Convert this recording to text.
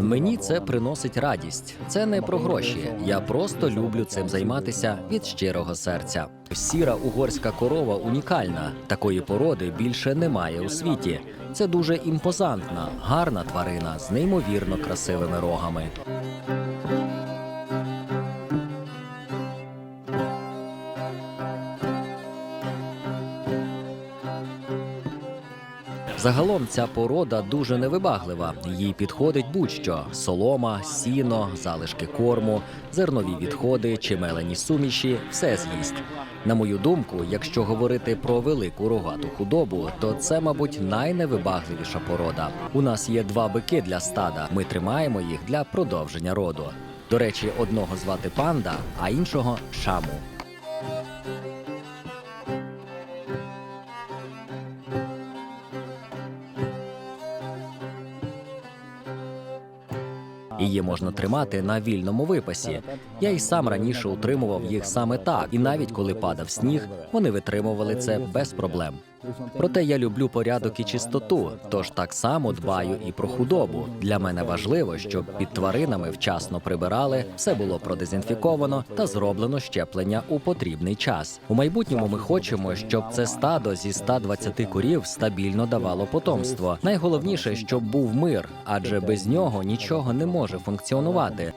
Мені це приносить радість. Це не про гроші. Я просто люблю цим займатися від щирого серця. Сіра угорська корова унікальна. Такої породи більше немає у світі. Це дуже імпозантна, гарна тварина з неймовірно красивими рогами. Загалом ця порода дуже невибаглива. Їй підходить будь-що: солома, сіно, залишки корму, зернові відходи чи мелені суміші все з'їсть. На мою думку, якщо говорити про велику рогату худобу, то це, мабуть, найневибагливіша порода. У нас є два бики для стада. Ми тримаємо їх для продовження роду. До речі, одного звати панда, а іншого шаму. Її можна тримати на вільному випасі. Я й сам раніше утримував їх саме так, і навіть коли падав сніг, вони витримували це без проблем. Проте я люблю порядок і чистоту, тож так само дбаю і про худобу. Для мене важливо, щоб під тваринами вчасно прибирали, все було продезінфіковано та зроблено щеплення у потрібний час. У майбутньому ми хочемо, щоб це стадо зі 120 корів стабільно давало потомство. Найголовніше, щоб був мир, адже без нього нічого не може функціонувати.